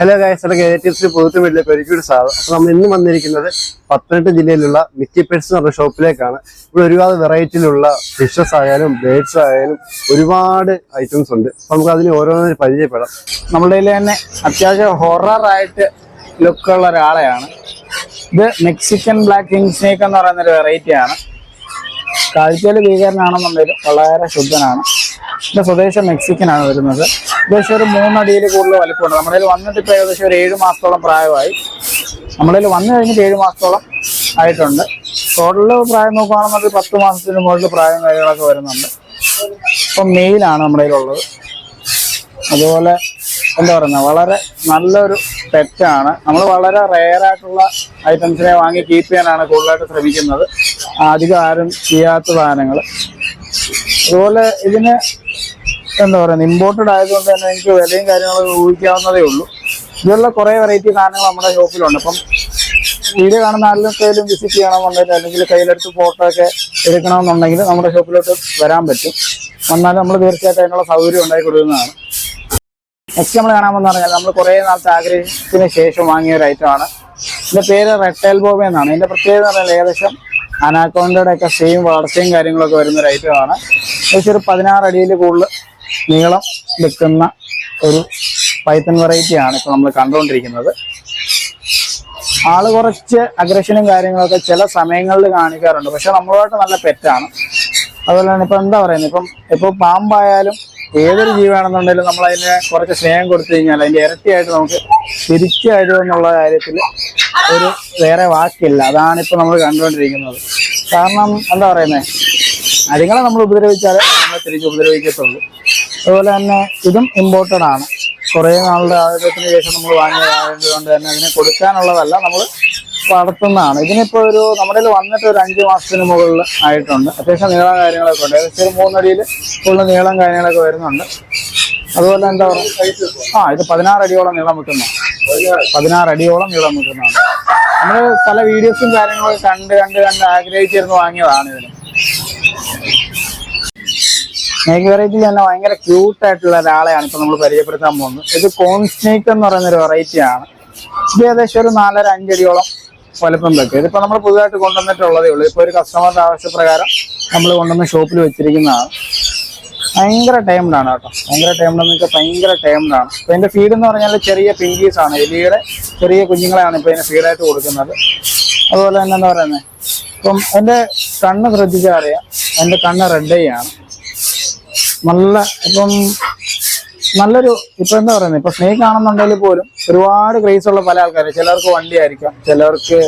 Hello guys അതൊക്കെ ഏറ്റവും പുതുത്തുമില്ല പെരിക്കൂട് sir അപ്പൊ നമ്മൾ ഇന്ന് വന്നിരിക്കുന്നത് പത്തനംതിട്ട ജില്ലയിലുള്ള മിക്കി പെറ്റ്സ് എന്ന് പറഞ്ഞ ഷോപ്പിലേക്കാണ്. ഇവിടെ ഒരുപാട് വെറൈറ്റിയിലുള്ള ഫിഷസ് ആയാലും ബേഡ്സ് ആയാലും ഒരുപാട് ഐറ്റംസ് ഉണ്ട്. അപ്പൊ നമുക്ക് അതിന് ഓരോന്നും പരിചയപ്പെടാം. നമ്മുടെ കയ്യിൽ തന്നെ അത്യാവശ്യം ഹൊററായിട്ട് ലുക്കുള്ള ഒരാളെയാണ്. ഇത് മെക്സിക്കൻ ബ്ലാക്ക് കിങ് സ്നേക്ക് എന്ന് പറയുന്ന ഒരു വെറൈറ്റി ആണ്. കാഴ്ചയിൽ ഭീകരനാണെന്നുണ്ടെങ്കിലും വളരെ ശുദ്ധനാണ്. ഇത് സ്വദേശം മെക്സിക്കൻ ആണ് വരുന്നത്. ഏകദേശം ഒരു മൂന്നടിയിൽ കൂടുതൽ വലിപ്പമുണ്ട്. നമ്മുടെ കയ്യിൽ വന്നിട്ട് ഇപ്പോൾ ഏകദേശം ഒരു ഏഴ് മാസത്തോളം പ്രായമായി. നമ്മുടെ കയ്യിൽ വന്നു കഴിഞ്ഞിട്ട് ഏഴ് മാസത്തോളം ആയിട്ടുണ്ട്. ടോട്ടൽ പ്രായം നോക്കുകയാണെന്നുണ്ടെങ്കിൽ പത്ത് മാസത്തിന് മുകളിൽ പ്രായം കാര്യങ്ങളൊക്കെ വരുന്നുണ്ട്. ഇപ്പം മെയിലാണ് നമ്മുടെ കയ്യിലുള്ളത്. അതുപോലെ എന്താ പറയുന്നത്? വളരെ നല്ലൊരു പെറ്റാണ് നമ്മൾ വളരെ റെയർ ആയിട്ടുള്ള ഐറ്റംസിനെ വാങ്ങി കീപ്പ് ചെയ്യാനാണ് കൂടുതലായിട്ട് ശ്രമിക്കുന്നത്. അധികം ആരും ചെയ്യാത്ത സാധനങ്ങൾ. അതുപോലെ ഇതിന് എന്താ പറയുന്നത് ഇമ്പോർട്ടഡ് ആയതുകൊണ്ട് തന്നെ എനിക്ക് വിലയും കാര്യങ്ങളൊക്കെ ഊഹിക്കാവുന്നതേ ഉള്ളൂ. ഇതിലുള്ള കുറേ വെറൈറ്റി സാധനങ്ങൾ നമ്മുടെ ഷോപ്പിലുണ്ട് അപ്പം വീഡിയോ കാണുന്ന ആരിലൊക്കെയും വിസിറ്റ് ചെയ്യണമെന്നുണ്ടെങ്കിൽ അല്ലെങ്കിൽ കയ്യിലെടുത്ത് ഫോട്ടോ ഒക്കെ എടുക്കണമെന്നുണ്ടെങ്കിൽ നമ്മുടെ ഷോപ്പിലോട്ട് വരാൻ പറ്റും. വന്നാൽ നമ്മൾ തീർച്ചയായിട്ടും അതിനുള്ള സൗകര്യം ഉണ്ടാക്കി കൊടുക്കുന്നതാണ്. നെക്സ്റ്റ് നമ്മൾ കാണാമെന്ന് പറഞ്ഞാൽ നമ്മൾ കുറേ നാളത്തെ ആഗ്രഹത്തിന് ശേഷം വാങ്ങിയ ഒരു ഐറ്റമാണ് ഇതിന്റെ പേര് റെട്ടേൽ ബോബ എന്നാണ്. ഇതിന്റെ പ്രത്യേകത എന്ന് പറഞ്ഞാൽ ഏകദേശം അനാക്കോണ്ടയുടെ ഒക്കെ സെയിം വളർച്ചയും കാര്യങ്ങളൊക്കെ വരുന്ന ഒരു ഐറ്റമാണ് ഏകദേശം ഒരു പതിനാറ് അടിയിൽ കൂടുതൽ നീളം വെക്കുന്ന ഒരു പൈത്തൺ വെറൈറ്റി ആണ് ഇപ്പോൾ നമ്മൾ കണ്ടുകൊണ്ടിരിക്കുന്നത് ആൾ കുറച്ച് അഗ്രഷനും കാര്യങ്ങളൊക്കെ ചില സമയങ്ങളിൽ കാണിക്കാറുണ്ട്. പക്ഷെ നമ്മളുമായിട്ട് നല്ല പെറ്റാണ് അതുപോലെ തന്നെ ഇപ്പൊ എന്താ പറയുന്നത് ഇപ്പം ഇപ്പൊ പാമ്പായാലും ഏതൊരു ജീവാണെന്നുണ്ടെങ്കിലും നമ്മൾ അതിന് കുറച്ച് സ്നേഹം കൊടുത്തു കഴിഞ്ഞാൽ അതിന്റെ ഇരട്ടിയായിട്ട് നമുക്ക് തിരിച്ചു തരുമെന്നുള്ള കാര്യത്തിൽ ഒരു വേറെ വാക്കില്ല. അതാണ് ഇപ്പൊ നമ്മൾ കണ്ടുകൊണ്ടിരിക്കുന്നത് കാരണം എന്താ പറയുന്നത് അതുങ്ങളെ നമ്മൾ ഉപദ്രവിച്ചാലേ നമ്മളെ തിരിച്ച് ഉപദ്രവിക്കത്തുള്ളൂ. അതുപോലെ തന്നെ ഇതും ഇമ്പോർട്ടഡ് ആണ്. കുറേ നാളുടെ ആയുധത്തിന് ശേഷം നമ്മൾ വാങ്ങിയതായതുകൊണ്ട് തന്നെ അതിനെ കൊടുക്കാനുള്ളതല്ല നമ്മൾ വളർത്തുന്നതാണ്. ഇതിനിപ്പോ ഒരു നമ്മുടെ വന്നിട്ട് ഒരു അഞ്ച് മാസത്തിന് മുകളിൽ ആയിട്ടുണ്ട്. അത്യാവശ്യം നീളം കാര്യങ്ങളൊക്കെ ഉണ്ട്. ഏകദേശം ഒരു മൂന്നടിയിൽ ഫുള്ള് നീളം കാര്യങ്ങളൊക്കെ വരുന്നുണ്ട്. അതുപോലെ എന്താ പറയുക? ആ ഇത് പതിനാറ് അടിയോളം നീളം വെക്കുന്ന പതിനാറ് അടിയോളം നീളം വെക്കുന്നതാണ് നമ്മൾ പല വീഡിയോസും കാര്യങ്ങളൊക്കെ കണ്ട് കണ്ട് കണ്ട് ആഗ്രഹിച്ചിരുന്ന് വാങ്ങിയതാണ് ഇതിന്. സ്നേക്ക് വെറൈറ്റിയിൽ തന്നെ ഭയങ്കര ക്യൂട്ട് ആയിട്ടുള്ള ഒരാളെയാണ് ഇപ്പൊ നമ്മൾ പരിചയപ്പെടുത്താൻ പോകുന്നത്. ഇത് കോൺ സ്നേക്ക് എന്ന് പറയുന്ന ഒരു വെറൈറ്റിയാണ് ഇത് ഏകദേശം ഒരു നാലര അഞ്ചടിയോളം വലുപ്പം വെക്കും ഇതിപ്പോ നമ്മൾ പുതുതായിട്ട് കൊണ്ടുവന്നിട്ടുള്ളതേ ഉള്ളൂ. ഇപ്പൊ ഒരു കസ്റ്റമറുടെ ആവശ്യപ്രകാരം നമ്മൾ കൊണ്ടുവന്ന് ഷോപ്പിൽ വെച്ചിരിക്കുന്നതാണ്. ഭയങ്കര ടൈംഡ് ആണ് കേട്ടോ. ഭയങ്കര ടൈംഡ് എന്ന് വെച്ചാൽ ഭയങ്കര ടൈംഡ് ആണ്. ഇപ്പൊ ഇതിന്റെ ഫീഡ് എന്ന് പറഞ്ഞാൽ ചെറിയ പിങ്കീസ് ആണ്. എലിയുടെ ചെറിയ കുഞ്ഞുങ്ങളെയാണ് ഇപ്പൊ ഇതിന് ഫീഡായിട്ട് കൊടുക്കുന്നത്. അതുപോലെ തന്നെ എന്താ പറയുന്നത് ഇപ്പം എന്റെ കണ്ണ് ശ്രദ്ധിച്ചാൽ അറിയാം. എന്റെ കണ്ണ് റെഡ് ആണ്. നല്ല ഇപ്പം നല്ലൊരു ഇപ്പൊ എന്താ പറയുന്നത് ഇപ്പൊ സ്നേക്ക് ആണെന്നുണ്ടെങ്കിൽ പോലും ഒരുപാട് ക്രേസ് ഉള്ള പല ആൾക്കാർ ചിലർക്ക് വണ്ടി ആയിരിക്കാം. ചിലർക്ക്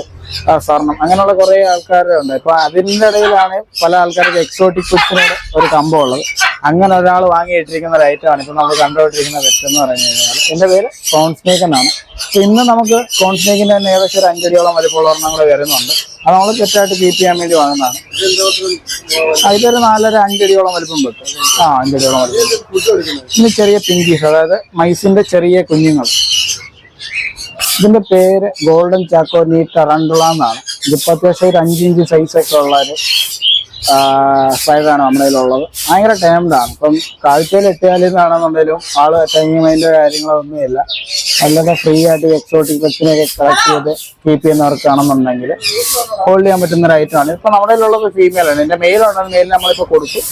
സ്വർണം. അങ്ങനെയുള്ള കുറെ ആൾക്കാരുണ്ട് ഇപ്പൊ അതിന്റെ ഇടയിലാണ് പല ആൾക്കാർക്ക് എക്സോട്ടിക് ഫുഡ്സിനോട് ഒരു കമ്പം ഉള്ളത് അങ്ങനെ ഒരാൾ വാങ്ങിയിട്ടിരിക്കുന്ന ഒരു ഐറ്റമാണ് ഇപ്പൊ നമ്മൾ കണ്ടുകൊണ്ടിരിക്കുന്ന വെറ്റ് എന്ന് പറഞ്ഞു കഴിഞ്ഞാൽ. എന്റെ പേര് കോൺസ്നേക്കൻ ആണ്. അപ്പൊ ഇന്ന് നമുക്ക് കോൺസ്നേക്കിന്റെ തന്നെ ഏകദേശം ഒരു അഞ്ചടിയോളം വലിപ്പമുള്ള ഒരെണ്ണം കൂടെ വരുന്നുണ്ട്. അത് നമ്മൾ തെറ്റായിട്ട് കീപ്പ് ചെയ്യാൻ വേണ്ടി വാങ്ങുന്നതാണ്. അതിലൊരു നാലര അഞ്ചടിയോളം വലിപ്പം വെക്കും. ആ അഞ്ചടിയോളം വലിപ്പം. ഇനി ചെറിയ പിങ്കീഷ് അതായത് മൈസിന്റെ ചെറിയ കുഞ്ഞുങ്ങൾ. ഇതിന്റെ പേര് ഗോൾഡൻ ചാക്കോ നീ ടറണ്ടുള എന്നാണ്. ഇതിപ്പോ അത്യാവശ്യം ഒരു അഞ്ചിഞ്ച് സൈസ് ഒക്കെ ഉള്ള ഒരു സ്പൈഡറാണ് നമ്മുടെ കയ്യിലുള്ളത്. ഭയങ്കര ടൈംഡ് ആണ്. ഇപ്പം കാഴ്ചയിൽ എത്തിയാലെന്നാണെന്നുണ്ടെങ്കിലും ആൾ ടൈമിങ് കാര്യങ്ങളൊന്നുമില്ല കാര്യങ്ങളോ ഒന്നുമില്ല അല്ലാതെ ഫ്രീ ആയിട്ട് എക്സോട്ടിക് പെറ്റ്സിനെയൊക്കെ കളക്ട് ചെയ്ത് കീപ്പ് ചെയ്യുന്നവർക്കാണെന്നുണ്ടെങ്കിൽ ഹോൾഡ് ചെയ്യാൻ പറ്റുന്ന ഒരു ഐറ്റം ആണ്. ഇപ്പൊ നമ്മുടെ കയ്യിലുള്ളത് ഫീമെയിൽ ആണ്. എന്റെ മെയിൽ നമ്മളിപ്പോൾ കൊടുത്തു.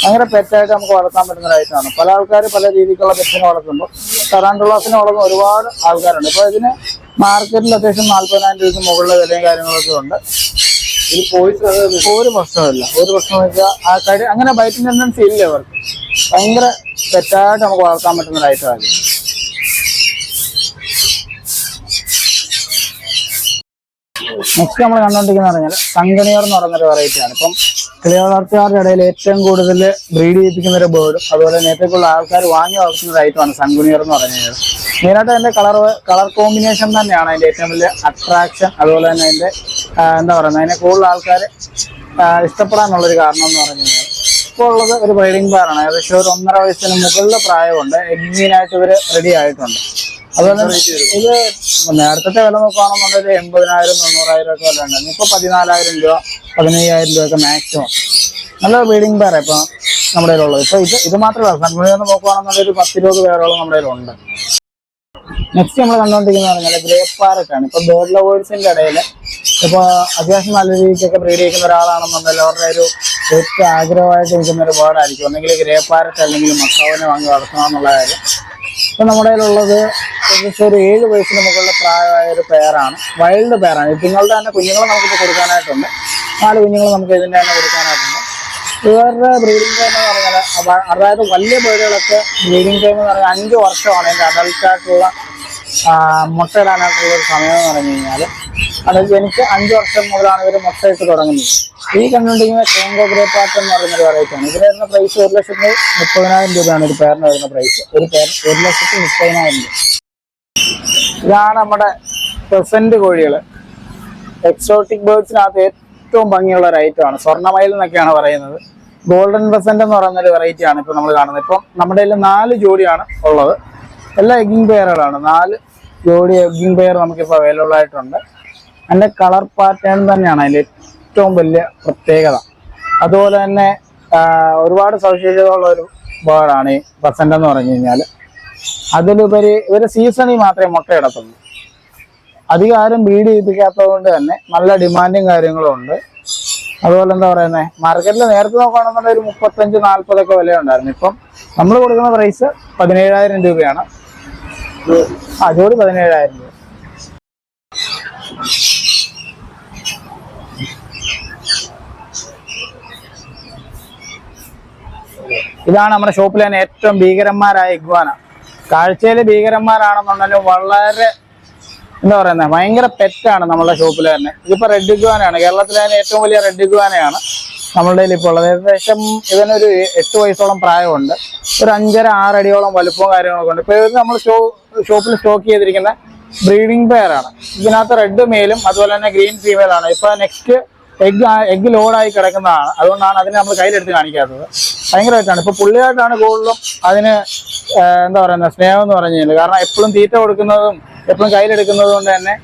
ഭയങ്കര പെറ്റായിട്ട് നമുക്ക് വളർത്താൻ പറ്റുന്ന ഒരായിട്ടാണ്. പല ആൾക്കാർ പല രീതിക്കുള്ള പെറ്റിനെ വളർത്തുമ്പോൾ ടറാണ്ടുള്ളാസിനെ വളർന്ന ഒരുപാട് ആൾക്കാരുണ്ട്. ഇപ്പോൾ ഇതിന് മാർക്കറ്റിൽ അത്യാവശ്യം നാല്പതിനായിരം രൂപയ്ക്ക് മുകളിലെ വിലയും കാര്യങ്ങളൊക്കെ ഉണ്ട്. ഇത് പോയിട്ട് ഒരു പ്രശ്നമില്ല ഒരു പ്രശ്നം വെച്ചാൽ ആ കാര്യം അങ്ങനെ ബൈറ്റ് ടെൻഡൻസി ഇല്ല അവർക്ക് ഭയങ്കര പെറ്റായിട്ട് നമുക്ക് വളർത്താൻ പറ്റുന്ന ഒരായിട്ടാണ്. നെക്സ്റ്റ് നമ്മൾ കണ്ടുകൊണ്ടിരിക്കുന്ന പറഞ്ഞാൽ സംഗണിയർ എന്ന് പറയുന്ന ഒരു വെറൈറ്റി ആണ്. ഇപ്പം കിളിയ വളർത്തുകാരുടെ ഇടയിൽ ഏറ്റവും കൂടുതൽ ബ്രീഡ് ചെയ്യിപ്പിക്കുന്ന ഒരു ബേർഡും അതുപോലെ കൂടുതൽ ആൾക്കാർ വാങ്ങി വളർത്തുന്ന ഐറ്റമാണ് സംഗുണിയർ എന്ന് പറഞ്ഞു കഴിഞ്ഞാൽ മെയിനായിട്ട് അതിന്റെ കളർ കളർ കോമ്പിനേഷൻ തന്നെയാണ് അതിന്റെ ഏറ്റവും വലിയ അട്രാക്ഷൻ അതുപോലെ തന്നെ അതിന്റെ എന്താ പറയുന്നത് അതിനെ കൂടുതൽ ആൾക്കാർ ഇഷ്ടപ്പെടാനുള്ളൊരു കാരണം എന്ന് പറഞ്ഞു കഴിഞ്ഞാൽ. ഇപ്പോൾ ഉള്ളത് ഒരു ബ്രീഡിംഗ് പാറാണ് ഏകദേശം ഒരു ഒന്നര വയസ്സിന് മുകളിലെ പ്രായമുണ്ട്. എഗ്ഗീനായിട്ട് ഇവർ റെഡി ആയിട്ടുണ്ട്. അതുപോലെ ഇത് നേരത്തെ വില നോക്കുകയാണെന്നുണ്ടെങ്കിൽ എൺപതിനായിരം തൊണ്ണൂറായിരം ഒക്കെ വില ഉണ്ട് ഇപ്പൊ പതിനാലായിരം രൂപ പതിനയ്യായിരം രൂപ ഒക്കെ മാക്സിമം നല്ല ബ്രീഡിംഗ് പേര ഇപ്പൊ നമ്മുടെ കയ്യിലുള്ളത്. ഇപ്പൊ ഇത് ഇത് മാത്രമല്ല സൺമുണിന്ന് നോക്കുകയാണെന്നുണ്ടെങ്കിൽ ഒരു പത്തിരുപത് പേരോളം നമ്മുടെ കയ്യിലുണ്ട്. നെക്സ്റ്റ് നമ്മൾ കണ്ടുകൊണ്ടിരിക്കുന്നത് പറഞ്ഞാൽ ഗ്രേപ്പ് പാരറ്റാണ് ഇപ്പൊ ബേർഡ് ലവേഴ്സിന്റെ ഇടയിൽ ഇപ്പൊ അത്യാവശ്യം നല്ല രീതിക്കൊക്കെ ബ്രീഡ് ചെയ്യുന്ന ഒരാളാണെന്നുണ്ടെങ്കിൽ അവരുടെ ഒരു ഏറ്റവും ആഗ്രഹമായിട്ട് നിൽക്കുന്ന ഒരു ബേർഡായിരിക്കും ഒന്നെങ്കിൽ ഗ്രേപ്പ് പാരറ്റ് അല്ലെങ്കിൽ മക്കാവിനെ വാങ്ങി വളർത്തണം എന്നുള്ള കാര്യം. ഇപ്പൊ നമ്മുടെ കയ്യിലുള്ളത് ഏകദേശം ഒരു ഏഴ് വയസ്സിന് മുകളിൽ പ്രായമായ ഒരു പേരാണ് വൈൽഡ് പേരാണ് ഇതുങ്ങളുടെ തന്നെ കുഞ്ഞുങ്ങളെ നമുക്കിപ്പോൾ കൊടുക്കാനായിട്ടുണ്ട്. നാല് കുഞ്ഞുങ്ങൾ നമുക്ക് ഇതിന്റെ തന്നെ കൊടുക്കാനായിട്ടുണ്ട്. ഇവരുടെ ബ്രീഡിംഗ് ടൈം എന്ന് പറഞ്ഞാൽ അതായത് വലിയ ബേഡുകളൊക്കെ ബ്രീഡിംഗ് ടൈം എന്ന് പറഞ്ഞാൽ അഞ്ച് വർഷമാണ് അതിന്റെ അഡൽട്ടായിട്ടുള്ള മുട്ടയിടാനായിട്ടുള്ള ഒരു സമയം എന്ന് പറഞ്ഞു കഴിഞ്ഞാൽ അത് ജനിച്ച് അഞ്ച് വർഷം മുതലാണ് ഇവർ മൊത്തമായിട്ട് തുടങ്ങുന്നത്. ഈ കണ്ടുകൊണ്ടിരിക്കുന്ന കോങ്കോ ഗ്രേ പാർട്ട് എന്ന് പറയുന്ന ഒരു വെറൈറ്റി ആണ്. ഇതിന് വരുന്ന പ്രൈസ് ഒരു ലക്ഷത്തി മുപ്പതിനായിരം രൂപയാണ് ഒരു പേരിന് വരുന്ന പ്രൈസ് ഒരു പേർ ഒരു ലക്ഷത്തി മുപ്പതിനായിരം രൂപ. ഇതാണ് നമ്മുടെ പ്രസന്റ് കോഴികൾ. എക്സോട്ടിക് ബേർഡ്സിനകത്ത് ഏറ്റവും ഭംഗിയുള്ള ഒരു ആണ്. സ്വർണമയിൽ എന്നൊക്കെയാണ് പറയുന്നത്. ഗോൾഡൻ പ്രസന്റ് എന്ന് പറയുന്ന ഒരു വെറൈറ്റി ആണ് ഇപ്പൊ നമ്മൾ കാണുന്നത്. ഇപ്പം നമ്മുടെ കയ്യിൽ നാല് ജോഡിയാണ് ഉള്ളത്. എല്ലാ എഗ്ഗിങ് പെയറുകളാണ് നാല് ജോഡി എഗ്ഗിങ് പെയർ നമുക്കിപ്പോൾ അവൈലബിൾ ആയിട്ടുണ്ട്. അതിന്റെ കളർ പാറ്റേൺ തന്നെയാണ് അതിന്റെ ഏറ്റവും വലിയ പ്രത്യേകത. അതുപോലെ തന്നെ ഒരുപാട് സവിശേഷതകളുള്ള ഒരു ബേർഡാണ് ഈ ബസന്റ് എന്ന് പറഞ്ഞു കഴിഞ്ഞാൽ അതിലുപരി ഇവർ സീസണിൽ മാത്രമേ മുട്ടയിടത്തുള്ളൂ അധികം ആരും ബീഡ് ചെയ്യിപ്പിക്കാത്തത് കൊണ്ട് തന്നെ നല്ല ഡിമാൻഡും കാര്യങ്ങളും ഉണ്ട്. അതുപോലെ എന്താ പറയുന്നത് മാർക്കറ്റിൽ നേരത്തെ നോക്കുകയാണെന്നുണ്ടെങ്കിൽ ഒരു മുപ്പത്തഞ്ച് നാൽപ്പതൊക്കെ വില ഉണ്ടായിരുന്നു. ഇപ്പം നമ്മൾ കൊടുക്കുന്ന പ്രൈസ് പതിനേഴായിരം രൂപയാണ്. ആ ജോഡി പതിനേഴായിരം രൂപ. ഇതാണ് നമ്മുടെ ഷോപ്പിലെ തന്നെ ഏറ്റവും ഭീകരന്മാരായ ഇഗ്വാന. കാഴ്ചയിൽ ഭീകരന്മാരാണെന്നുണ്ടെങ്കിലും വളരെ എന്താ പറയുന്നത് ഭയങ്കര പെറ്റാണ് നമ്മുടെ ഷോപ്പിൽ തന്നെ. ഇതിപ്പോ റെഡ് ഇഗ്വാനയാണ്. കേരളത്തിലെ തന്നെ ഏറ്റവും വലിയ റെഡ് ഇഗ്വാനയാണ് നമ്മളുടെ കയ്യിൽ ഇപ്പോൾ ഉള്ളത്. ഏകദേശം ഇതിനൊരു എട്ട് വയസ്സോളം പ്രായമുണ്ട്. ഒരു അഞ്ചര ആറടിയോളം വലുപ്പവും കാര്യങ്ങളൊക്കെ ഉണ്ട്. ഇപ്പൊ ഇത് നമ്മൾ ഷോ ഷോപ്പിൽ സ്റ്റോക്ക് ചെയ്തിരിക്കുന്ന ബ്രീഡിംഗ് പെയറാണ്. ഇതിനകത്ത് റെഡ് മെയിലും അതുപോലെ തന്നെ ഗ്രീൻ ഫീമെയിലാണ്. ഇപ്പൊ നെക്സ്റ്റ് എഗ് എഗ് ലോഡായി കിടക്കുന്നതാണ്. അതുകൊണ്ടാണ് അതിനെ നമ്മൾ കയ്യിലെടുത്ത് കാണിക്കാത്തത്. ഭയങ്കരമായിട്ടാണ്. ഇപ്പൊ പുള്ളിയായിട്ടാണ് കൂടുതലും അതിന് എന്താ പറയുന്നത് സ്നേഹം എന്ന് പറഞ്ഞു കഴിഞ്ഞാൽ കാരണം എപ്പോഴും തീറ്റ കൊടുക്കുന്നതും എപ്പോഴും കയ്യിലെടുക്കുന്നത് കൊണ്ട് തന്നെ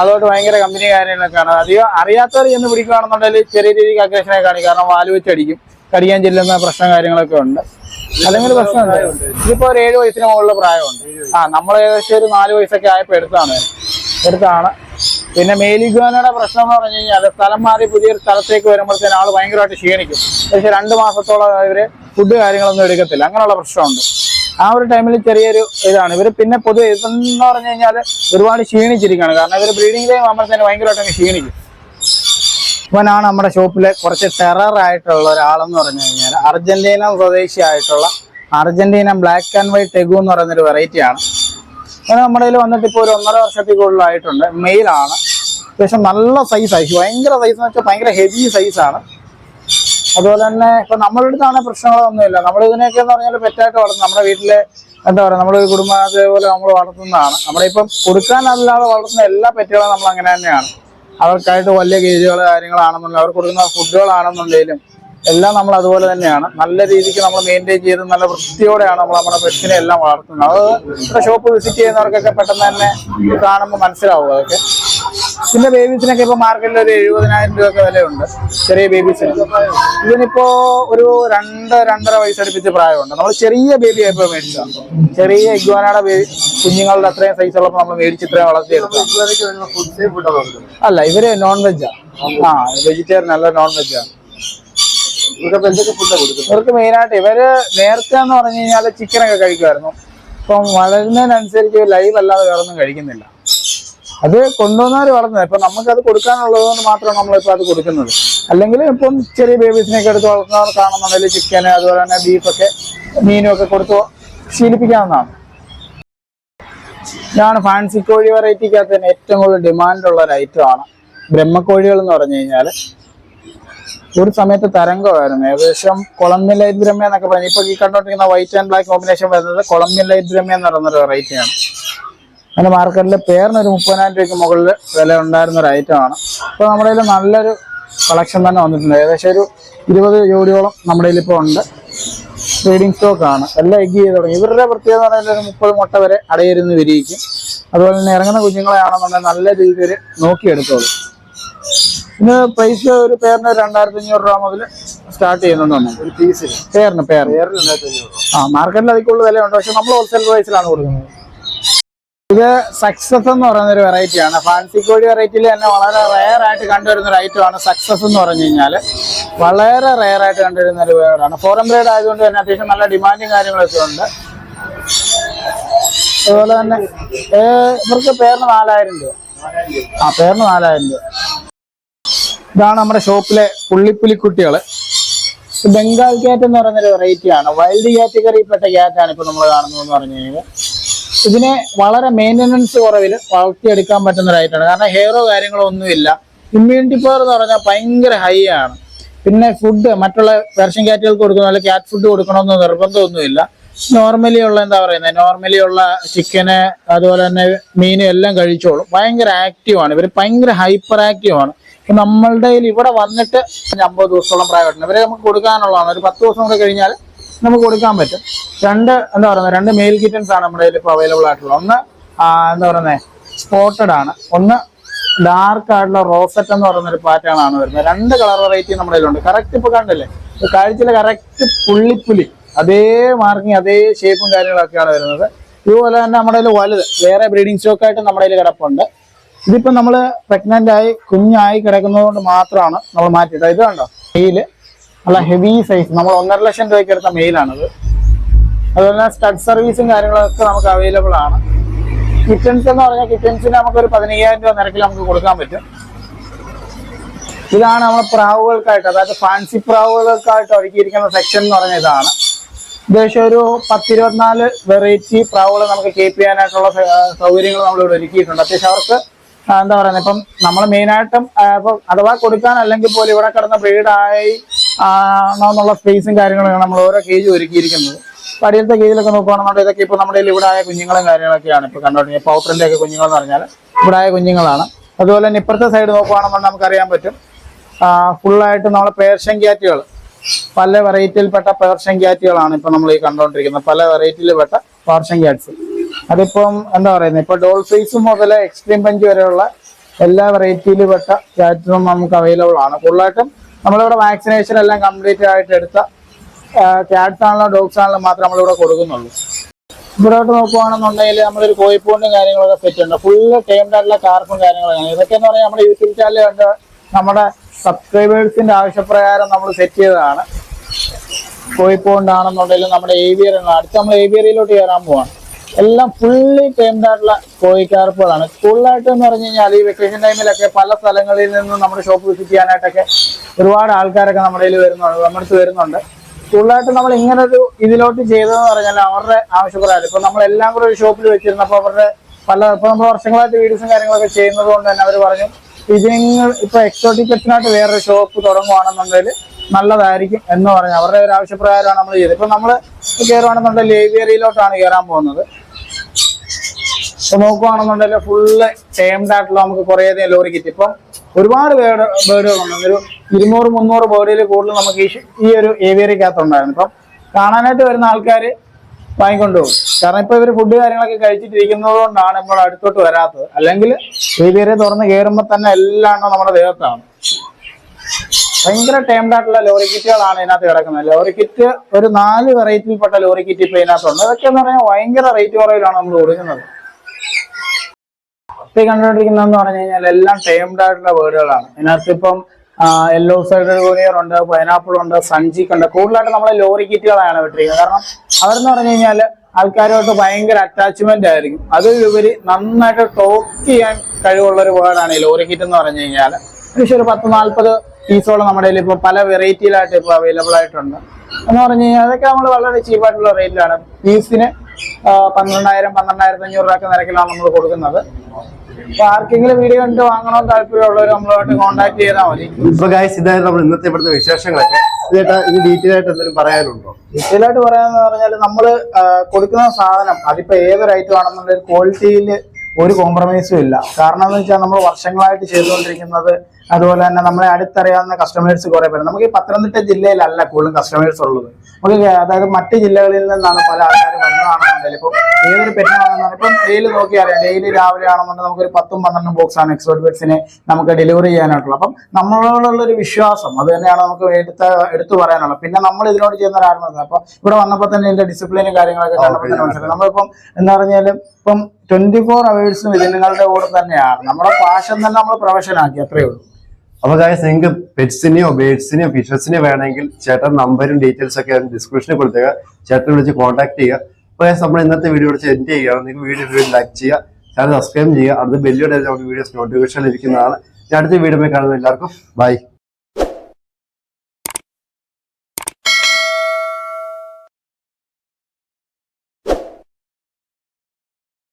അതോട്ട് ഭയങ്കര കമ്പനി കാര്യങ്ങളൊക്കെയാണ്. അധികം അറിയാത്തവർ ചെന്ന് പിടിക്കുകയാണെന്നുണ്ടെങ്കിൽ ചെറിയ രീതിക്ക് അഗ്രഷനെ കാണിക്കും. കാരണം വാൽ വെച്ചടിക്കും കടിക്കാൻ ചെല്ലുന്ന പ്രശ്നം കാര്യങ്ങളൊക്കെ ഉണ്ട്. അല്ലെങ്കിൽ പ്രശ്നമുണ്ട് ഇതിപ്പോ ഒരു ഏഴ് വയസ്സിന് മുകളിൽ പ്രായമുണ്ട്. ആ നമ്മൾ ഏകദേശം ഒരു നാല് വയസ്സൊക്കെ ആയപ്പോൾ എടുത്താണ്. എടുത്താണ്. പിന്നെ മേലിഗ്വാനയുടെ പ്രശ്നം എന്ന് പറഞ്ഞു കഴിഞ്ഞാൽ സ്ഥലം മാറി പുതിയൊരു സ്ഥലത്തേക്ക് വരുമ്പോഴത്തേന് ആൾ ഭയങ്കരമായിട്ട് ക്ഷീണിക്കും. പക്ഷെ രണ്ട് മാസത്തോളം ഇവർ ഫുഡ് കാര്യങ്ങളൊന്നും എടുക്കത്തില്ല. അങ്ങനെയുള്ള പ്രശ്നമുണ്ട്. ആ ഒരു ടൈമിൽ ചെറിയൊരു ഇതാണ്. ഇവർ പിന്നെ പൊതുവെ ഇതെന്ന് പറഞ്ഞു കഴിഞ്ഞാൽ ഒരുപാട് ക്ഷീണിച്ചിരിക്കുകയാണ്. കാരണം ഇവർ ബ്രീഡിംഗ് ടൈം ആകുമ്പോഴത്തേന് ഭയങ്കരമായിട്ട് ക്ഷീണിക്കും. ഇവനാണ് നമ്മുടെ ഷോപ്പിലെ കുറച്ച് ടെററായിട്ടുള്ള ഒരാളെന്ന് പറഞ്ഞു കഴിഞ്ഞാൽ Argentina സ്വദേശിയായിട്ടുള്ള Argentina black and white tegu എന്ന് പറയുന്നൊരു വെറൈറ്റിയാണ് ഇവന് നമ്മുടെ കയ്യിൽ വന്നിട്ട് ഇപ്പോൾ ഒരു ഒന്നര വർഷത്തിൽ കൂടുതലായിട്ടുണ്ട് മെയിലാണ് അത്യാവശ്യം നല്ല സൈസായി ഭയങ്കര സൈസ് എന്ന് വെച്ചാൽ ഭയങ്കര ഹെവി സൈസാണ് അതുപോലെ തന്നെ ഇപ്പം നമ്മളുടെ അടുത്താണ് പ്രശ്നങ്ങളൊന്നുമില്ല. നമ്മൾ ഇതിനെയൊക്കെ എന്ന് പറഞ്ഞാൽ പെറ്റായിട്ട് വളർത്തും നമ്മുടെ വീട്ടിലെ എന്താ പറയുക നമ്മുടെ ഒരു കുടുംബം അതേപോലെ നമ്മൾ വളർത്തുന്നതാണ്. നമ്മുടെ ഇപ്പം കൊടുക്കാനല്ലാതെ വളർത്തുന്ന എല്ലാ പെറ്റുകളും നമ്മൾ അങ്ങനെ തന്നെയാണ്. അവർക്കായിട്ട് വലിയ കേജുകൾ കാര്യങ്ങളാണെന്നുണ്ടെങ്കിൽ അവർ കൊടുക്കുന്ന ഫുഡുകളാണെന്നുണ്ടെങ്കിലും എല്ലാം നമ്മൾ അതുപോലെ തന്നെയാണ്. നല്ല രീതിക്ക് നമ്മൾ മെയിന്റെയിൻ ചെയ്ത് നല്ല വൃത്തിയോടെയാണ് നമ്മൾ നമ്മുടെ പെറ്റ്സിനെ എല്ലാം വളർത്തുന്നത്. അത് ഇവിടെ ഷോപ്പ് വിസിറ്റ് ചെയ്യുന്നവർക്കൊക്കെ പെട്ടെന്ന് തന്നെ കാണുമ്പോൾ മനസ്സിലാവും അതൊക്കെ. പിന്നെ ബേബീസിനൊക്കെ ഇപ്പോൾ മാർക്കറ്റിൽ ഒരു എഴുപതിനായിരം രൂപയൊക്കെ വിലയുണ്ട്. ചെറിയ ബേബീസിന് ഇതിനിപ്പോൾ ഒരു രണ്ട് രണ്ടര വയസ്സടുപ്പിച്ച് പ്രായമുണ്ട്. നമ്മൾ ചെറിയ ബേബി ആയപ്പോ മേടിച്ചതാണ് ചെറിയ ഇഗ്വാനയുടെ ബേബി കുഞ്ഞുങ്ങളുടെ അത്രയും സൈസ് ഉള്ളപ്പോൾ നമ്മൾ മേടിച്ച് ഇത്രയും വളർത്തിയെടുക്കും അല്ല ഇവർ നോൺ വെജാണ് ആ വെജിറ്റേറിയൻ അല്ല നോൺ വെജാണ് ഇവർക്ക് ഇവർക്ക് മെയിനായിട്ട് ഇവർ നേരത്തെ എന്ന് പറഞ്ഞു കഴിഞ്ഞാൽ ചിക്കനൊക്കെ കഴിക്കുമായിരുന്നു. ഇപ്പം വളരുന്നതിനനുസരിച്ച് ലൈവ് അല്ലാതെ വേറെ ഒന്നും കഴിക്കുന്നില്ല. അത് കൊണ്ടുവന്നവർ വളർന്നത് ഇപ്പൊ നമുക്കത് കൊടുക്കാനുള്ളത് കൊണ്ട് മാത്രമാണ് നമ്മളിപ്പോൾ അത് കൊടുക്കുന്നത്. അല്ലെങ്കിൽ ഇപ്പം ചെറിയ ബേബീസിനെയൊക്കെ എടുത്ത് വളർത്തുന്നവർക്കാണെന്നുണ്ടെങ്കിൽ ചിക്കന് അതുപോലെ തന്നെ ബീഫൊക്കെ മീനും ഒക്കെ കൊടുത്ത് ശീലിപ്പിക്കാവുന്നതാണ്. ഇതാണ് ഫാൻസി കോഴി വെറൈറ്റിക്കകത്ത് തന്നെ ഏറ്റവും കൂടുതൽ ഡിമാൻഡ് ഉള്ള ഒരു ഐറ്റം ആണ്. ബ്രഹ്മക്കോഴികൾ എന്ന് പറഞ്ഞു കഴിഞ്ഞാൽ ഒരു സമയത്ത് തരംഗമായിരുന്നു. ഏകദേശം കൊളംബിയൻ ലൈറ്റ് ബ്രഹ്മ എന്നൊക്കെ പറഞ്ഞു. ഇപ്പൊ ഈ കണ്ടോണ്ടിരിക്കുന്ന വൈറ്റ് ആൻഡ് ബ്ലാക്ക് കോമ്പിനേഷൻ വരുന്നത് കൊളംബിയൻ ലൈറ്റ് ബ്രഹ്മ എന്ന് പറയുന്ന ഒരു വെറൈറ്റിയാണ് അതിന്റെ മാർക്കറ്റിൽ പേരിന് ഒരു മുപ്പതിനായിരം രൂപയ്ക്ക് മുകളിൽ വില ഉണ്ടായിരുന്ന ഒരു ഐറ്റമാണ് ഇപ്പൊ നമ്മുടെ കയ്യിൽ നല്ലൊരു കളക്ഷൻ തന്നെ വന്നിട്ടുണ്ട്. ഏകദേശം ഒരു ഇരുപത് ജോഡിയോളം നമ്മുടെ കയ്യിൽ ഇപ്പോൾ ഉണ്ട്. ട്രേഡിംഗ് സ്റ്റോക്ക് ആണ്. എല്ലാം എഗ് ചെയ്ത് തുടങ്ങി. ഇവരുടെ പ്രത്യേകത പറയുന്നത് ഒരു മുപ്പത് മുട്ട വരെ അടയിരുന്ന് വിരിയിക്കും. അതുപോലെ തന്നെ ഇറങ്ങുന്ന കുഞ്ഞുങ്ങളെയാണെന്നുണ്ടെങ്കിൽ നല്ല രീതിയിൽ നോക്കിയെടുത്തോളും. ഇന്ന് പൈസ ഒരു പേരിന് രണ്ടായിരത്തി അഞ്ഞൂറ് രൂപ മുതൽ സ്റ്റാർട്ട് ചെയ്യുന്നുണ്ട് പീസിന് പേരിന് പേർ ആ മാർക്കറ്റിൽ അതിക്കുള്ള വിലയുണ്ട് പക്ഷെ നമ്മൾ ഹോൾസെയിൽ പ്രൈസിലാണ് കൊടുക്കുന്നത്. ഇത് സക്സസ് എന്ന് പറയുന്ന ഒരു വെറൈറ്റിയാണ് ഫാൻസി കോഴി വെറൈറ്റിയിൽ തന്നെ വളരെ റെയർ ആയിട്ട് കണ്ടുവരുന്ന ഒരു ഐറ്റമാണ് ആണ് സക്സസ് എന്ന് പറഞ്ഞു കഴിഞ്ഞാൽ വളരെ റെയർ ആയിട്ട് കണ്ടുവരുന്ന ഒരു വേർഡാണ് ഫോറൻ ബ്രേഡ് ആയതുകൊണ്ട് തന്നെ അത്യാവശ്യം നല്ല ഡിമാൻഡും കാര്യങ്ങളൊക്കെ ഉണ്ട്. അതുപോലെ തന്നെ ഇവർക്ക് പേരിന് നാലായിരം രൂപ. ആ പേരിന് നാലായിരം രൂപ. ഇതാണ് നമ്മുടെ ഷോപ്പിലെ പുള്ളിപ്പുലിക്കുട്ടികൾ ഇത് ബംഗാൾ ക്യാറ്റ് എന്ന് പറയുന്നൊരു വെറൈറ്റി ആണ്. വൈൽഡ് കാറ്റഗറിയിൽപ്പെട്ട ആണ് ഇപ്പൊ നമ്മൾ കാണുന്നതെന്ന് പറഞ്ഞു കഴിഞ്ഞാൽ ഇതിനെ വളരെ മെയിന്റനൻസ് കുറവിൽ വളർത്തിയെടുക്കാൻ പറ്റുന്ന ഒരു ഐറ്റാണ് കാരണം ഹെയറോ കാര്യങ്ങളോ ഒന്നുമില്ല ഇമ്മ്യൂണിറ്റി പവർ എന്ന് പറഞ്ഞാൽ ഭയങ്കര ഹൈ ആണ്. പിന്നെ ഫുഡ് മറ്റുള്ള വെർഷൻ ക്യാറ്റുകൾക്ക് കൊടുക്കുന്ന പോലെ ക്യാറ്റ് ഫുഡ് കൊടുക്കണമെന്ന് നിർബന്ധമൊന്നുമില്ല. നോർമലി ഉള്ള എന്താ പറയുന്നത് നോർമലി ഉള്ള ചിക്കന് അതുപോലെ തന്നെ മീനും എല്ലാം കഴിച്ചോളും. ഭയങ്കര ആക്റ്റീവ് ആണ്. ഇവർ ഭയങ്കര ഹൈപ്പർ ആക്റ്റീവാണ് നമ്മളുടെ ഇവിടെ വന്നിട്ട് അമ്പത് ദിവസത്തോളം പ്രായമായിട്ടുണ്ട് ഇവരെ നമുക്ക് കൊടുക്കാനുള്ളതാണ്. ഒരു പത്ത് ദിവസം കൂടെ കഴിഞ്ഞാൽ നമുക്ക് കൊടുക്കാൻ പറ്റും. രണ്ട് എന്താ പറയുന്നത് രണ്ട് മെയിൽ കിറ്റൻസ് ആണ് നമ്മുടെ ഇപ്പൊ അവൈലബിൾ ആയിട്ടുള്ളത്. ഒന്ന് എന്താ പറയുന്നത് സ്പോട്ടഡ് ആണ്. ഒന്ന് ഡാർക്ക് ആയിട്ടുള്ള റോസറ്റ് എന്ന് പറയുന്ന ഒരു പാറ്റേൺ ആണ് വരുന്നത്. രണ്ട് കളർ വെറൈറ്റി നമ്മുടെ കയ്യിലുണ്ട്. കറക്റ്റ് ഇപ്പൊ കണ്ടില്ലേ? ഇപ്പൊ കാഴ്ചയിൽ കറക്റ്റ് പുള്ളിപ്പുലി അതേ മാർക്കിങ് അതേ ഷേപ്പും കാര്യങ്ങളൊക്കെയാണ് വരുന്നത്. ഇതുപോലെ തന്നെ നമ്മുടെ വലുത് വേറെ ബ്രീഡിംഗ് സ്റ്റോക്കായിട്ട് നമ്മുടെ കിടപ്പുണ്ട്. ഇതിപ്പോ നമ്മൾ പ്രഗ്നന്റ് ആയി കുഞ്ഞായി കിടക്കുന്നതുകൊണ്ട് മാത്രമാണ് നമ്മൾ മാറ്റിയത് ഇത് കണ്ടോ? മെയിൽ നല്ല ഹെവി സൈസ് നമ്മൾ ഒന്നര ലക്ഷം രൂപയ്ക്ക് എടുത്ത മെയിലാണിത് അതുപോലെ തന്നെ സ്റ്റഡ് സർവീസും കാര്യങ്ങളൊക്കെ നമുക്ക് അവൈലബിൾ ആണ്. കിച്ചൺസ് എന്ന് പറഞ്ഞാൽ കിച്ചൺസിന് നമുക്ക് ഒരു പതിനയ്യായിരം രൂപ നിരക്കിൽ നമുക്ക് കൊടുക്കാൻ പറ്റും. ഇതാണ് നമ്മൾ പ്രാവുകൾക്കായിട്ട് അതായത് ഫാൻസി പ്രാവുകൾക്കായിട്ട് ഒരുക്കിയിരിക്കുന്ന സെക്ഷൻ എന്ന് പറഞ്ഞ ഇതാണ്. ഏകദേശം ഒരു പത്തിരുപത്തിനാല് വെറൈറ്റി പ്രാവുകൾ നമുക്ക് കീപ്പ് ചെയ്യാനായിട്ടുള്ള സൗകര്യങ്ങൾ നമ്മളിവിടെ ഒരുക്കിയിട്ടുണ്ട്. അത്യാവശ്യം അവർക്ക് എന്താ പറയുന്നത് ഇപ്പം നമ്മൾ മെയിനായിട്ടും ഇപ്പം അഥവാ കൊടുക്കാൻ അല്ലെങ്കിൽ പോലും ഇവിടെ കിടന്ന ബ്രീഡായി എന്നുള്ള സ്പേസും കാര്യങ്ങളൊക്കെയാണ് നമ്മൾ ഓരോ കേജ് ഒരുക്കിയിരിക്കുന്നത്. പടിയത്തെ കേജിലൊക്കെ നോക്കുകയാണെന്നുണ്ടെങ്കിൽ ഇതൊക്കെ ഇപ്പോൾ നമ്മുടെ ഇവിടെ ആയ കുഞ്ഞുങ്ങളും കാര്യങ്ങളൊക്കെയാണ്. ഇപ്പോൾ കണ്ടോണ്ടിരിക്കുന്നത് പൗട്ടറിന്റെ ഒക്കെ കുഞ്ഞുങ്ങൾ എന്ന് പറഞ്ഞാൽ ഇവിടെ ആയ കുഞ്ഞുങ്ങളാണ്. അതുപോലെ തന്നെ ഇപ്പുറത്തെ സൈഡ് നോക്കുകയാണെന്നുണ്ടെങ്കിൽ നമുക്കറിയാൻ പറ്റും ഫുള്ളായിട്ട് നമ്മളെ പേർഷ്യൻ ക്യാറ്റുകൾ പല വെറൈറ്റിയിൽപ്പെട്ട പേർഷ്യൻ ക്യാറ്റുകളാണ് ഇപ്പൊ നമ്മൾ ഈ കണ്ടുകൊണ്ടിരിക്കുന്നത് പല വെറൈറ്റിയിൽപ്പെട്ട പേർഷ്യൻ ക്യാറ്റ്സ് അതിപ്പം എന്താ പറയുന്നത് ഇപ്പൊ ഡോൾ ഫേസ് മുതൽ എക്സ്ട്രീം പഞ്ച് വരെയുള്ള എല്ലാ വെറൈറ്റിയിലും പെട്ട ക്യാറ്റും നമുക്ക് അവൈലബിൾ ആണ്. കൂടുതലായിട്ടും നമ്മളിവിടെ വാക്സിനേഷൻ എല്ലാം കംപ്ലീറ്റ് ആയിട്ട് എടുത്ത ക്യാറ്റ്സ് ആണല്ലോ ഡോഗ്സ് ആണല്ലോ മാത്രമേ നമ്മളിവിടെ കൊടുക്കുന്നുള്ളൂ. ഇവിടോട്ട് നോക്കുവാണെന്നുണ്ടെങ്കിൽ നമ്മളൊരു കോഴിപ്പൂണ്ടും കാര്യങ്ങളൊക്കെ സെറ്റ് ഉണ്ട് ഫുള്ള് ടൈംഡ് ആയിട്ടുള്ള കാർപ്പും കാര്യങ്ങളൊക്കെ ഇതൊക്കെ എന്ന് പറഞ്ഞാൽ നമ്മുടെ യൂട്യൂബ് ചാനൽ കണ്ട് നമ്മുടെ സബ്സ്ക്രൈബേഴ്സിന്റെ ആവശ്യപ്രകാരം നമ്മൾ സെറ്റ് ചെയ്തതാണ്. കോഴിപ്പൂണ്ടാണെന്നുണ്ടെങ്കിലും നമ്മുടെ ഏവിയർ അടുത്ത് നമ്മൾ ഏവിയറിയിലോട്ട് കയറാൻ പോവാണ്. എല്ലാം ഫുള്ളി ടൈംഡ് ആയിട്ടുള്ള കോഴിക്കാർപ്പുകളാണ് കൂടുതലായിട്ട് എന്ന് പറഞ്ഞു കഴിഞ്ഞാൽ ഈ വെക്കേഷൻ ടൈമിലൊക്കെ പല സ്ഥലങ്ങളിൽ നിന്നും നമ്മുടെ ഷോപ്പ് വിസിറ്റ് ചെയ്യാനായിട്ടൊക്കെ ഒരുപാട് ആൾക്കാരൊക്കെ നമ്മുടെ കയ്യിൽ വരുന്നുണ്ട് നമ്മുടെ അടുത്ത് വരുന്നുണ്ട്. കൂടുതലായിട്ട് നമ്മൾ ഇങ്ങനെ ഒരു ഇതിലോട്ട് ചെയ്തതെന്ന് പറഞ്ഞാൽ അവരുടെ ആവശ്യപ്രകാരം. ഇപ്പൊ നമ്മൾ എല്ലാം കൂടെ ഒരു ഷോപ്പിൽ വെച്ചിരുന്നപ്പോൾ അവരുടെ പല ഇപ്പൊ നമ്മൾ വർഷങ്ങളായിട്ട് വീഡിയോസും കാര്യങ്ങളൊക്കെ ചെയ്യുന്നത് കൊണ്ട് തന്നെ അവർ പറഞ്ഞു ഇതിങ്ങൾ ഇപ്പൊ എക്സോട്ടിക്കത്തിനായിട്ട് വേറൊരു ഷോപ്പ് തുടങ്ങുവാണെന്നുണ്ടെങ്കിൽ നല്ലതായിരിക്കും എന്ന് പറഞ്ഞു അവരുടെ ഒരു ആവശ്യപ്രകാരമാണ് നമ്മൾ ചെയ്തത്. ഇപ്പൊ നമ്മൾ കയറുകയാണെന്നുണ്ടെങ്കിൽ ഏവിയറിയിലോട്ടാണ് കയറാൻ പോകുന്നത്. ഇപ്പൊ നോക്കുവാണെന്നുണ്ടെങ്കിൽ ഫുള്ള് ടേംഡ് ആയിട്ടുള്ള നമുക്ക് കുറേ അധികം ലോറി കിറ്റ് ഇപ്പം ഒരുപാട് ബേർഡ് ബേർഡുകളുണ്ട് ഒരു ഇരുന്നൂറ് മുന്നൂറ് ബേർഡിൽ കൂടുതൽ നമുക്ക് ഈ ഈ ഒരു ഏവിയറിക്കകത്ത് ഉണ്ടായിരുന്നു ഇപ്പം കാണാനായിട്ട് വരുന്ന ആൾക്കാർ വാങ്ങിക്കൊണ്ട് പോകും. കാരണം ഇപ്പൊ ഇവർ ഫുഡ് കാര്യങ്ങളൊക്കെ കഴിച്ചിട്ടിരിക്കുന്നത് കൊണ്ടാണ് നമ്മൾ അടുത്തോട്ട് വരാത്തത്. അല്ലെങ്കിൽ ഏവിയറി തുറന്ന് കയറുമ്പോൾ തന്നെ എല്ലാം നമ്മുടെ ദേഹത്താണ്. ഭയങ്കര ടേംഡ് ആയിട്ടുള്ള ലോറി കിറ്റുകളാണ് ഇതിനകത്ത് കിടക്കുന്നത്. ലോറി കിറ്റ് ഒരു നാല് വെറൈറ്റിയിൽപ്പെട്ട ലോറി കിറ്റ് ഇപ്പൊ ഇതിനകത്തുണ്ട്. അതൊക്കെ എന്ന് പറഞ്ഞാൽ ഭയങ്കര റേറ്റ് കുറവിലാണ് നമ്മൾ കൊടുക്കുന്നത്. ഇപ്പൊ കണ്ടുകൊണ്ടിരിക്കുന്നതെന്ന് പറഞ്ഞു കഴിഞ്ഞാൽ എല്ലാം ടേംഡ് ആയിട്ടുള്ള വേർഡുകളാണ് ഇതിനകത്ത് ഇപ്പം യെല്ലോ സൈഡ് കൊറിയർ ഉണ്ട് പൈനാപ്പിൾ ഉണ്ട് സഞ്ചിക്ക് ഉണ്ട്. കൂടുതലായിട്ട് നമ്മളെ ലോറി കിറ്റുകളാണ് വിട്ടിരിക്കുന്നത്. കാരണം അവരെന്ന് പറഞ്ഞു കഴിഞ്ഞാൽ ആൾക്കാരുമായിട്ട് ഭയങ്കര അറ്റാച്ച്മെന്റ് ആയിരിക്കും. അതിലുപരി നന്നായിട്ട് ടോക്ക് ചെയ്യാൻ കഴിവുള്ള ഒരു വേർഡാണ് ഈ ലോറി കിറ്റ് എന്ന് പറഞ്ഞു കഴിഞ്ഞാൽ ഒരു പത്ത് നാല്പത് പീസോളം നമ്മുടെ കയ്യിൽ ഇപ്പോൾ പല വെറൈറ്റിയിലായിട്ട് ഇപ്പോൾ അവൈലബിൾ ആയിട്ടുണ്ട്. എന്ന് പറഞ്ഞു കഴിഞ്ഞാൽ അതൊക്കെ നമ്മൾ വളരെ ചീപ്പായിട്ടുള്ള റേറ്റിലാണ് പീസിന് പന്ത്രണ്ടായിരം പന്ത്രണ്ടായിരത്തി അഞ്ഞൂറ് രൂപ നിരക്കിലാണ് നമ്മൾ കൊടുക്കുന്നത്. ആർക്കെങ്കിലും വീഡിയോ കണ്ട് വാങ്ങണമെന്ന് താല്പര്യമുള്ളവർ നമ്മളായിട്ട് കോൺടാക്ട് ചെയ്താൽ മതി. ഇപ്പൊ ഇതായിരുന്നു നമ്മൾ ഇന്നത്തെ ഇവിടുത്തെ വിശേഷങ്ങളൊക്കെ. ചേട്ടാ ഇനി ഡീറ്റെയിൽ ആയിട്ട് എന്തെങ്കിലും പറയാനുണ്ടോ? ഡീറ്റെയിലായിട്ട് പറയാന്ന് പറഞ്ഞാൽ നമ്മൾ കൊടുക്കുന്ന സാധനം അതിപ്പോ ഏതൊരു ഐറ്റം ആണെന്നുണ്ടെങ്കിൽ ക്വാളിറ്റിയിൽ ഒരു കോംപ്രമൈസും ഇല്ല. കാരണം എന്ന് വെച്ചാൽ നമ്മൾ വർഷങ്ങളായിട്ട് ചെയ്തുകൊണ്ടിരിക്കുന്നത് അതുപോലെ തന്നെ നമ്മളെ അടുത്തറിയാവുന്ന കസ്റ്റമേഴ്സ് കുറെ പേര് നമുക്ക് ഈ പത്തനംതിട്ട ജില്ലയിലല്ല കൂടുതലും കസ്റ്റമേഴ്സ് ഉള്ളത്. നമുക്ക് അതായത് മറ്റ് ജില്ലകളിൽ നിന്നാണ് പല ആൾക്കാരും വരുന്നതാണെന്നുണ്ടെങ്കിൽ ഇപ്പം ഏതൊരു പെറ്റിനാണെന്നുണ്ടെങ്കിൽ ഇപ്പം ഡെയിലി നോക്കി അറിയാം. ഡെയിലി രാവിലെ ആണെന്നുണ്ടെങ്കിൽ നമുക്കൊരു പത്തും പന്ത്രണ്ടും ബോക്സ് ആണ് എക്സ്പോർട്ട് ബെഡ്സിനെ നമുക്ക് ഡെലിവറി ചെയ്യാനായിട്ടുള്ളത്. അപ്പം നമ്മളോടുള്ള ഒരു വിശ്വാസം അത് തന്നെയാണ് നമുക്ക് എടുത്ത എടുത്തു പറയാനുള്ളത്. പിന്നെ നമ്മൾ ഇതിനോട് ചെയ്യുന്ന ഒരു ആത്മഹത്യ. അപ്പൊ ഇവിടെ വന്നപ്പോൾ തന്നെ ഇതിന്റെ ഡിസിപ്ലിനും കാര്യങ്ങളൊക്കെ കണ്ടപ്പോൾ തന്നെ മനസ്സിലായി. നമ്മളിപ്പം എന്താ പറഞ്ഞാലും ഇപ്പം ട്വന്റി ഫോർ അവേഴ്സും ഇതിനങ്ങളുടെ കൂടെ തന്നെയാണ്. നമ്മുടെ പാഷൻ തന്നെ നമ്മൾ പ്രൊഫഷനാക്കി. അത്രയേ ഉള്ളൂ. അപ്പൊ ഗായ്സ് നിങ്ങൾക്ക് പെറ്റ്സിനെയോ ബേഡ്സിനെയോ ഫിഷസിനെയോ വേണമെങ്കിൽ ചേട്ടൻ നമ്പറും ഡീറ്റെയിൽസ് ഒക്കെ ഡിസ്ക്രിപ്ഷനിൽ കൊടുത്തേക്കുക ചേട്ടനെ വിളിച്ച് കോൺടാക്ട് ചെയ്യുക. അപ്പൊ നമ്മൾ ഇന്നത്തെ വീഡിയോ വിളിച്ച് എൻഡ് ചെയ്യുകയാണ്. നിങ്ങൾക്ക് വീഡിയോ ലൈക്ക് ചെയ്യുക ചാനൽ സബ്സ്ക്രൈബ് ചെയ്യുക. അടുത്ത ബെല്ലിയുടെ നമുക്ക് വീഡിയോസ് നോട്ടിഫിക്കേഷൻ ലഭിക്കുന്നതാണ്. ഞാൻ അടുത്ത വീഡിയോ കാണുന്ന എല്ലാവർക്കും ബൈ